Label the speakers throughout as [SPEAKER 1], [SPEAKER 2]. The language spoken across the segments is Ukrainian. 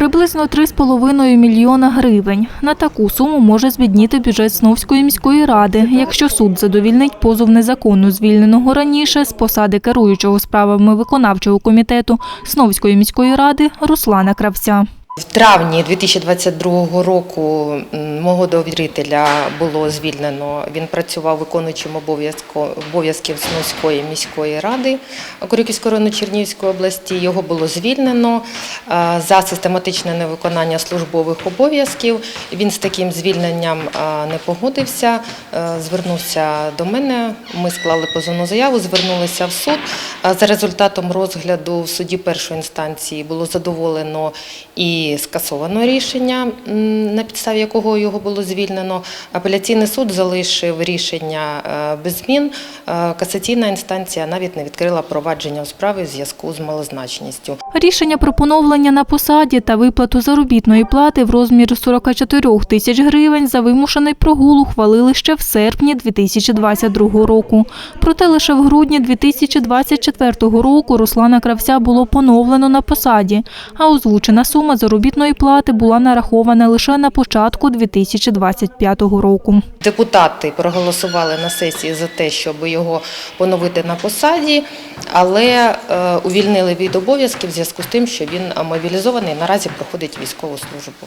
[SPEAKER 1] Приблизно 3,5 мільйона гривень. На таку суму може збідніти бюджет Сновської міської ради, якщо суд задовільнить позов незаконно звільненого раніше з посади керуючого справами виконавчого комітету Сновської міської ради Руслана Кравця.
[SPEAKER 2] В травні 2022 року мого довірителя було звільнено. Він працював виконуючим обов'язків Сновської міської ради Корюківського району Чернігівської області. Його було звільнено за систематичне невиконання службових обов'язків. Він з таким звільненням не погодився, звернувся до мене. Ми склали позовну заяву, звернулися в суд. За результатом розгляду в суді першої інстанції було задоволено і скасовано рішення, на підставі якого його було звільнено. Апеляційний суд залишив рішення е, без змін. Е, Касаційна інстанція навіть не відкрила провадження у справі в зв'язку з малозначністю.
[SPEAKER 1] Рішення про поновлення на посаді та виплату заробітної плати в розмірі 44 тисяч гривень за вимушений прогул ухвалили ще в серпні 2022 року. Проте лише в грудні 2024 року Руслана Кравця було поновлено на посаді, а озвучена сума заробітної плати була нарахована лише на початку 2025 року.
[SPEAKER 2] Депутати проголосували на сесії за те, щоб його поновити на посаді, але е, увільнили від обов'язків в зв'язку з тим, що він мобілізований наразі проходить військову службу.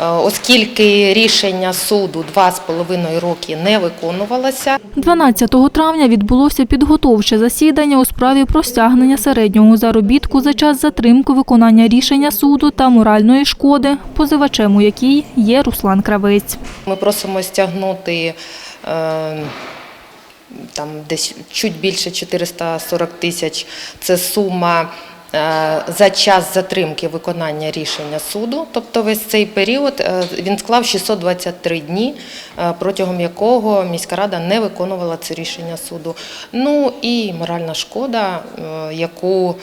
[SPEAKER 2] Е, Оскільки рішення суду два з половиною роки не виконувалося,
[SPEAKER 1] 12 травня відбулося підготовче засідання у справі про стягнення середнього заробітку за час затримки виконання рішення суду та моральної шкоди, позивачем у якій є Руслан Кравець.
[SPEAKER 2] Ми просимо стягнути е, там десь чуть більше 440 тисяч. Це сума е, за час затримки виконання рішення суду. Тобто весь цей період е, він склав 623 дні, протягом якого міська рада не виконувала це рішення суду. Ну і моральна шкода, яку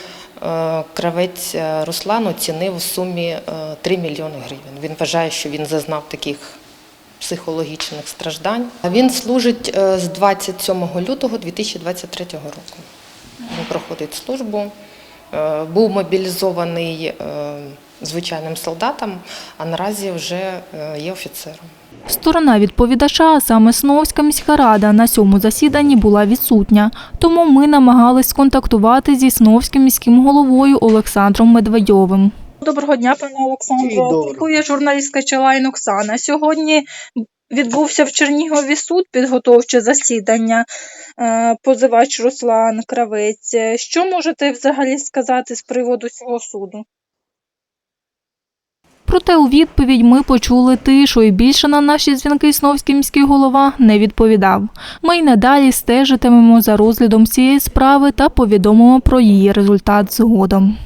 [SPEAKER 2] Кравець е, Руслан оцінив в сумі е, 3 мільйони гривень. Він вважає, що він зазнав таких психологічних страждань. Він служить е, з 27 лютого 2023 року. Він проходить службу, е, був мобілізований е, звичайним солдатом, а наразі вже е, є офіцером.
[SPEAKER 1] Сторона відповідача, а саме Сновська міська рада, на цьому засіданні була відсутня. Тому ми намагались сконтактувати зі Сновським міським головою Олександром Медведьовим.
[SPEAKER 3] Доброго дня, пане Олександро. Турбує журналістка Челайн Оксана. Сьогодні відбувся в Чернігові суд підготовче засідання. Е, Позивач Руслан Кравець. Що можете взагалі сказати з приводу цього суду?
[SPEAKER 1] Проте у відповідь ми почули тишу і більше на наші дзвінки Сновський міський голова не відповідав. Ми й надалі стежитимемо за розглядом цієї справи та повідомимо про її результат згодом.